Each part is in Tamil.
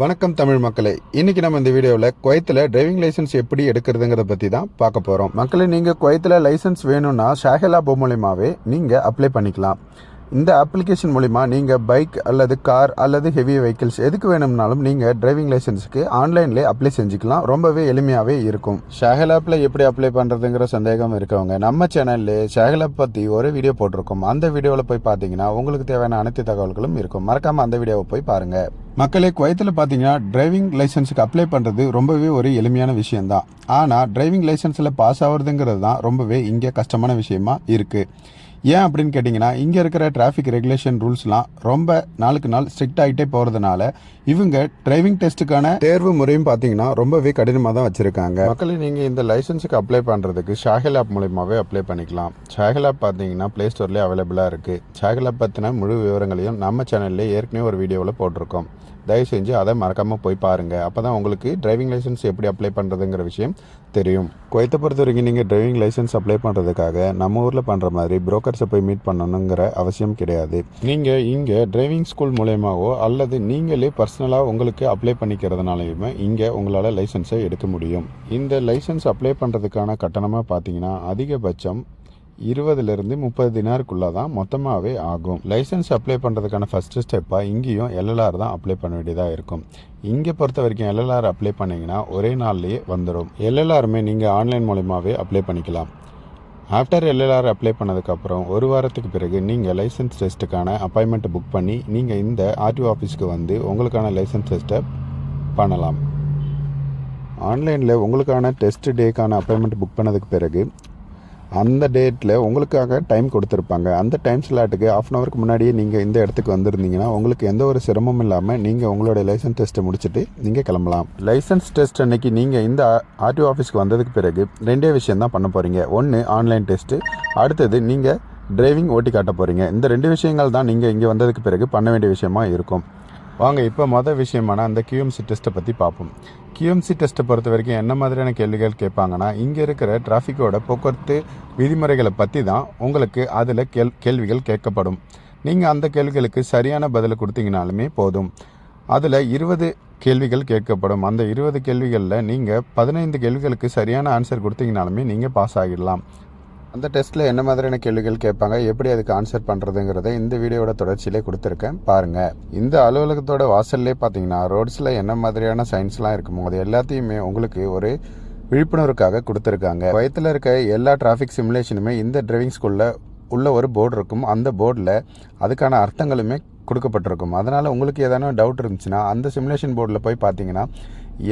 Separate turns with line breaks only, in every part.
வணக்கம் தமிழ் மக்களே. இன்றைக்கி நம்ம இந்த வீடியோவில் குவைத்தில் டிரைவிங் லைசன்ஸ் எப்படி எடுக்கிறதுங்கிறத பற்றி தான் பார்க்க போகிறோம் மக்களே நீங்கள் குவைத்தில் லைசன்ஸ் வேணும்னா ஷாஹெல் ஆப் மூலியமாகவே நீங்கள் அப்ளை பண்ணிக்கலாம். இந்த அப்ளிகேஷன் மூலிமா நீங்கள் பைக் அல்லது கார் அல்லது ஹெவி வெஹிக்கிள்ஸ் எதுக்கு வேணும்னாலும் நீங்கள் டிரைவிங் லைசன்ஸுக்கு ஆன்லைன்லேயே அப்ளை செஞ்சுக்கலாம். ரொம்பவே எளிமையாகவே இருக்கும். ஷாஹெல் ஆப்பில் எப்படி அப்ளை பண்ணுறதுங்கிற சந்தேகம் இருக்கவங்க நம்ம சேனல்லே ஷாஹெல் ஆப் பற்றி ஒரு வீடியோ போட்டிருக்கோம். அந்த வீடியோவில் போய் பார்த்தீங்கன்னா உங்களுக்கு தேவையான அனைத்து தகவல்களும் இருக்கும். மறக்காமல் அந்த வீடியோவை போய் பாருங்கள் மக்களே குவைத்தில் பார்த்தீங்கன்னா டிரைவிங் லைசன்ஸுக்கு அப்ளை பண்ணுறது ரொம்பவே ஒரு எளிமையான விஷயம்தான். ஆனால் டிரைவிங் லைசன்ஸில் பாஸ் ஆகுறதுங்கிறது தான் ரொம்பவே இங்கே கஷ்டமான விஷயமா இருக்குது ஏன் அப்படின்னு கேட்டிங்கன்னா இங்கே இருக்கிற டிராஃபிக் ரெகுலேஷன் ரூல்ஸ்லாம் ரொம்ப நாளுக்கு நாள் ஸ்ட்ரிக்ட் ஆகிட்டே போகிறதுனால இவங்க டிரைவிங் டெஸ்ட்டுக்கான தேர்வு முறையும் பார்த்தீங்கன்னா ரொம்பவே கடினமாக தான் வச்சுருக்காங்க. மக்களே நீங்கள் இந்த லைசன்ஸுக்கு அப்ளை பண்ணுறதுக்கு ஷாகல் ஆப் மூலியமாகவே அப்ளை பண்ணிக்கலாம். ஷாகல் ஆப் பார்த்தீங்கன்னா ப்ளே ஸ்டோர்லேயே அவைலபிளாக இருக்குது ஷாகல் ஆப் பற்றின முழு விவரங்களையும் நம்ம சேனல்லே ஏற்கனவே ஒரு வீடியோவில் போட்டிருக்கோம். தயவு செஞ்சு அதை மறக்காமல் போய் பாருங்கள் அப்போ தான் உங்களுக்கு டிரைவிங் லைசன்ஸ் எப்படி அப்ளை பண்ணுறதுங்கிற விஷயம் தெரியும். குவைத்தை பொறுத்த வரைக்கும் நீங்கள் டிரைவிங் லைசன்ஸ் அப்ளை பண்ணுறதுக்காக நம்ம ஊரில் பண்ணுற மாதிரி புரோக்கர்ஸை போய் மீட் பண்ணணுங்கிற அவசியம் கிடையாது. நீங்கள் இங்கே டிரைவிங் ஸ்கூல் மூலயமாவோ அல்லது நீங்களே பர்சனலாக உங்களுக்கு அப்ளை பண்ணிக்கிறதுனாலையுமே இங்கே உங்களால் லைசன்ஸை எடுக்க முடியும். இந்த லைசன்ஸ் அப்ளை பண்ணுறதுக்கான கட்டணமாக பார்த்தீங்கன்னா அதிகபட்சம் இருபதுலேருந்து முப்பது தினாருக்குள்ளே தான் மொத்தமாகவே ஆகும். லைசன்ஸ் அப்ளை பண்ணுறதுக்கான ஃபஸ்ட்டு ஸ்டெப்பாக இங்கேயும் எல்எல்ஆர் தான் அப்ளை பண்ண வேண்டியதாக இருக்கும். இங்கே பொறுத்த வரைக்கும் எல்எல்ஆர் அப்ளை பண்ணிங்கன்னா ஒரே நாள்லேயே வந்துடும் எல்எல்ஆருமே நீங்கள் ஆன்லைன் மூலயமாவே அப்ளை பண்ணிக்கலாம். ஆஃப்டர் எல்எல்ஆர் அப்ளை பண்ணதுக்கப்புறம் ஒரு வாரத்துக்கு பிறகு நீங்கள் லைசன்ஸ் டெஸ்ட்டுக்கான அப்பாயின்மெண்ட் புக் பண்ணி நீங்கள் இந்த ஆர்டிஓ ஆஃபீஸ்க்கு வந்து உங்களுக்கான லைசன்ஸ் டெஸ்ட்டை பண்ணலாம். ஆன்லைனில் உங்களுக்கான டெஸ்ட் டேக்கான அப்பாயின்மெண்ட் புக் பண்ணதுக்கு பிறகு அந்த டேட்டில் உங்களுக்காக டைம் கொடுத்துருப்பாங்க. அந்த டைம் ஸ்லாட்டுக்கு ஆஃப் அன் ஹவருக்கு முன்னாடியே நீங்கள் இந்த இடத்துக்கு வந்திருந்தீங்கன்னா உங்களுக்கு எந்த ஒரு சிரமமும் இல்லாமல் நீங்கள் உங்களுடைய லைசன்ஸ் டெஸ்ட்டை முடிச்சுட்டு நீங்கள் கிளம்பலாம். லைசன்ஸ் டெஸ்ட் அன்னைக்கு நீங்கள் இந்த ஆர்டிஓ ஆஃபீஸ்க்கு வந்ததுக்கு பிறகு ரெண்டே விஷயம் தான் பண்ண போகிறீங்க ஒன்று ஆன்லைன் டெஸ்ட்டு அடுத்தது நீங்கள் டிரைவிங் ஓட்டி காட்ட போகிறீங்க இந்த ரெண்டு விஷயங்கள் தான் நீங்கள் இங்கே வந்ததுக்கு பிறகு பண்ண வேண்டிய விஷயமா இருக்கும். வாங்க இப்போ மொதல் விஷயமான அந்த கியூஎம்சி டெஸ்ட்டை பற்றி பார்ப்போம் கியூஎம்சி டெஸ்ட்டை பொறுத்த வரைக்கும் என்ன மாதிரியான கேள்விகள் கேட்பாங்கன்னா இங்கே இருக்கிற டிராஃபிக்கோட போக்குவரத்து விதிமுறைகளை பற்றி தான் உங்களுக்கு அதில் கேள் கேள்விகள் கேட்கப்படும். நீங்கள் அந்த கேள்விகளுக்கு சரியான பதில் கொடுத்தீங்கனாலுமே போதும். அதில் இருபது கேள்விகள் கேட்கப்படும். அந்த இருபது கேள்விகளில் நீங்கள் பதினைந்து கேள்விகளுக்கு சரியான ஆன்சர் கொடுத்தீங்கனாலுமே நீங்கள் பாஸ் ஆகிடலாம். அந்த டெஸ்ட்டில் என்ன மாதிரியான கேள்விகள் கேட்பாங்க எப்படி அதுக்கு ஆன்சர் பண்ணுறதுங்கிறத இந்த வீடியோட தொடர்ச்சியிலே கொடுத்துருக்கேன். பாருங்கள் இந்த அலுவலகத்தோட வாசல்லே பார்த்தீங்கன்னா ரோட்ஸில் என்ன மாதிரியான சயின்ஸ்லாம் இருக்குமோ அது எல்லாத்தையுமே உங்களுக்கு ஒரு விழிப்புணர்வுக்காக கொடுத்துருக்காங்க. வயத்தில் இருக்க எல்லா டிராஃபிக் சிமுலேஷனுமே இந்த டிரைவிங் ஸ்கூலில் உள்ள ஒரு போர்டு இருக்கும். அந்த போர்டில் அதுக்கான அர்த்தங்களுமே கொடுக்கப்பட்டிருக்கும். அதனால் உங்களுக்கு ஏதான டவுட் இருந்துச்சுன்னா அந்த சிமுலேஷன் போர்டில் போய் பார்த்தீங்கன்னா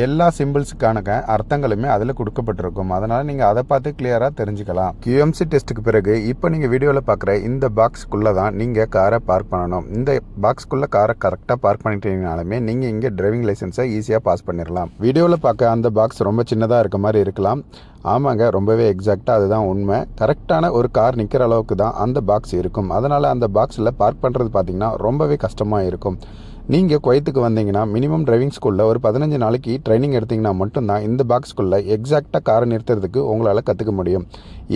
எல்லா சிம்பிள்ஸுக்கான அர்த்தங்களுமே அதில் கொடுக்கப்பட்டிருக்கும். அதனால் நீங்கள் அதை பார்த்து கிளியராக தெரிஞ்சுக்கலாம். கியூஎம்சி டெஸ்ட்டுக்கு பிறகு இப்போ நீங்கள் வீடியோவில் பார்க்குற இந்த பாக்ஸ்க்குள்ளே தான் நீங்கள் காரை பார்க் பண்ணணும். இந்த பாக்ஸ்க்குள்ளே காரை கரெக்டாக பார்க் பண்ணிட்டீங்கனாலுமே நீங்கள் இங்கே டிரைவிங் லைசன்ஸை ஈஸியாக பாஸ் பண்ணிடலாம் வீடியோவில் பார்க்க அந்த பாக்ஸ் ரொம்ப சின்னதாக இருக்க மாதிரி இருக்கலாம். ஆமாங்க ரொம்பவே எக்ஸாக்டாக அதுதான் உண்மை. கரெக்டான ஒரு கார் நிற்கிற அளவுக்கு தான் அந்த பாக்ஸ் இருக்கும். அதனால் அந்த பாக்ஸில் பார்க் பண்ணுறது பார்த்திங்கன்னா ரொம்பவே கஷ்டமாக இருக்கும். நீங்கள் குவைத்துக்கு வந்தீங்கன்னா மினிமம் டிரைவிங் ஸ்கூலில் ஒரு பதினஞ்சு நாளைக்கு ட்ரைனிங் எடுத்தீங்கன்னா மட்டும்தான் இந்த பாக்ஸ்குள்ளே எக்ஸாக்டாக காரை நிறுத்துறதுக்கு உங்களால் கற்றுக்க முடியும்.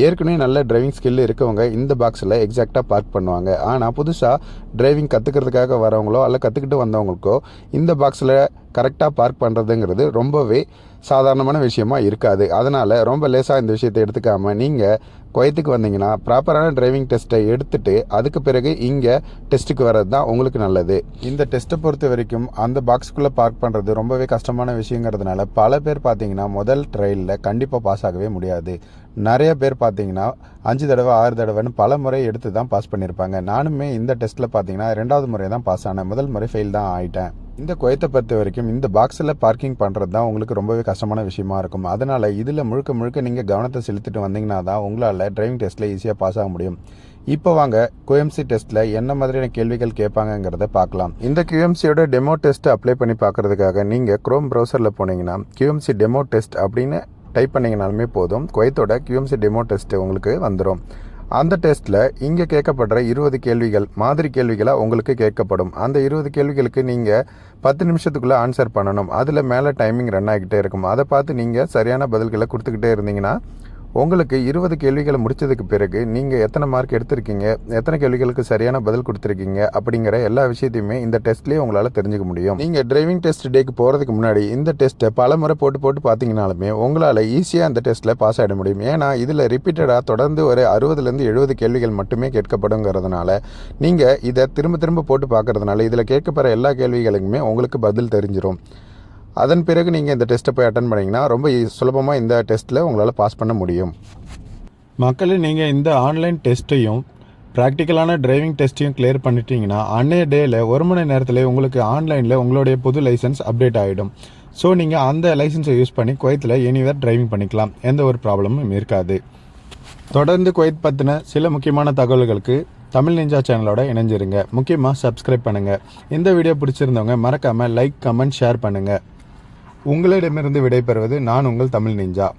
ஏற்கனவே நல்ல டிரைவிங் ஸ்கில் இருக்கவங்க இந்த பாக்ஸில் எக்ஸாக்டாக பார்க் பண்ணுவாங்க. ஆனால் புதுசாக டிரைவிங் கற்றுக்கிறதுக்காக வரவங்களோ அல்ல கற்றுக்கிட்டு வந்தவங்களுக்கோ இந்த பாக்ஸில் கரெக்டாக பார்க் பண்ணுறதுங்கிறது ரொம்பவே சாதாரணமான விஷயமா இருக்காது. அதனால் ரொம்ப லேசாக இந்த விஷயத்தை எடுத்துக்காமல் நீங்கள் குவைத்துக்கு வந்தீங்கன்னா ப்ராப்பரான டிரைவிங் டெஸ்ட்டை எடுத்துட்டு அதுக்கு பிறகு இங்கே டெஸ்ட்டுக்கு வர்றது தான் உங்களுக்கு நல்லது. இந்த டெஸ்ட்டை பொறுத்த வரைக்கும் அந்த பாக்ஸ்க்குள்ளே பார்க் பண்ணுறது ரொம்பவே கஷ்டமான விஷயங்கிறதுனால பல பேர் பார்த்தீங்கன்னா முதல் ட்ரையலில் கண்டிப்பாக பாஸ் ஆகவே முடியாது. நிறைய பேர் பார்த்தீங்கன்னா அஞ்சு தடவை ஆறு தடவைன்னு பல முறை எடுத்து தான் பாஸ் பண்ணியிருப்பாங்க நானுமே இந்த டெஸ்ட்டில் பார்த்தீங்கன்னா ரெண்டாவது முறை தான் பாஸ் ஆனேன். முதல் முறை ஃபெயில் தான் ஆகிட்டேன் இந்த குவைத்தை பொறுத்த வரைக்கும் இந்த பாக்ஸில் பார்க்கிங் பண்ணுறது தான் உங்களுக்கு ரொம்பவே கஷ்டமான விஷயமா இருக்கும். அதனால் இதில் முழுக்க முழுக்க நீங்கள் கவனத்தை செலுத்திட்டு வந்தீங்கன்னா தான் உங்களால் டிரைவிங் டெஸ்ட்டில் ஈஸியாக பாஸ் ஆக முடியும். இப்போ வாங்க குயம்சி டெஸ்ட்டில் என்ன மாதிரியான கேள்விகள் கேட்பாங்கங்கிறத பார்க்கலாம். இந்த கியூஎம்சியோட டெமோ டெஸ்ட் அப்ளை பண்ணி பார்க்கறதுக்காக நீங்கள் க்ரோம் ப்ரௌசரில் போனீங்கன்னா கியூஎம்சி டெமோ டெஸ்ட் அப்படின்னு டைப் பண்ணிங்கனாலுமே போதும். குவைத்தோட கியூஎம்சி டெமோ டெஸ்ட்டு உங்களுக்கு வந்துடும் அந்த டெஸ்ட்டில் இங்கே கேட்கப்படுற இருபது கேள்விகள் மாதிரி கேள்விகளாக உங்களுக்கு கேட்கப்படும். அந்த இருபது கேள்விகளுக்கு நீங்கள் பத்து நிமிஷத்துக்குள்ளே ஆன்சர் பண்ணணும். அதில் மேலே டைமிங் ரன் ஆகிக்கிட்டே இருக்கும். அதை பார்த்து நீங்கள் சரியான பதில்களை கொடுத்துக்கிட்டே இருந்தீங்கன்னா உங்களுக்கு இருபது கேள்விகளை முடித்ததுக்கு பிறகு நீங்கள் எத்தனை மார்க் எடுத்திருக்கீங்க எத்தனை கேள்விகளுக்கு சரியான பதில் கொடுத்துருக்கீங்க அப்படிங்கிற எல்லா விஷயத்தையுமே இந்த டெஸ்ட்லேயே உங்களால் தெரிஞ்சுக்க முடியும். நீங்கள் டிரைவிங் டெஸ்ட் டேக்கு போகிறதுக்கு முன்னாடி இந்த டெஸ்ட்டை பல முறை போட்டு போட்டு பார்த்தீங்கனாலுமே உங்களால் ஈஸியாக அந்த டெஸ்ட்டில் பாஸ் ஆகிட முடியும். ஏன்னா இதில் ரிப்பீட்டடாக தொடர்ந்து ஒரு அறுபதுலேருந்து எழுபது கேள்விகள் மட்டுமே கேட்கப்படுங்கிறதுனால நீங்கள் இதை திரும்ப திரும்ப போட்டு பார்க்கறதுனால இதில் கேட்கப்படுற எல்லா கேள்விகளுக்குமே உங்களுக்கு பதில் தெரிஞ்சிடும் அதன் பிறகு நீங்கள் இந்த டெஸ்ட்டை போய் அட்டன் பண்ணிங்கன்னா ரொம்ப சுலபமாக இந்த டெஸ்ட்டில் உங்களால் பாஸ் பண்ண முடியும்.
மக்களே நீங்கள் இந்த ஆன்லைன் டெஸ்ட்டையும் ப்ராக்டிக்கலான டிரைவிங் டெஸ்ட்டையும் கிளியர் பண்ணிட்டீங்கன்னா அன்னைய டேயில் ஒரு மணி நேரத்தில் உங்களுக்கு ஆன்லைனில் உங்களுடைய புது லைசன்ஸ் அப்டேட் ஆகிடும் ஸோ நீங்கள் அந்த லைசன்ஸை யூஸ் பண்ணி குவைத்தில் எனிவேர் டிரைவிங் பண்ணிக்கலாம். எந்த ஒரு ப்ராப்ளமும் இருக்காது. தொடர்ந்து குவைத் பற்றின சில முக்கியமான தகவல்களுக்கு தமிழ் நிஞ்சா சேனலோட இணைஞ்சிருங்க. முக்கியமாக சப்ஸ்கிரைப் பண்ணுங்கள் இந்த வீடியோ பிடிச்சிருந்தவங்க மறக்காமல் லைக் கமெண்ட் ஷேர் பண்ணுங்கள் உங்களிடமிருந்து விடைபெறுவது நான் உங்கள் தமிழ் நெஞ்சா.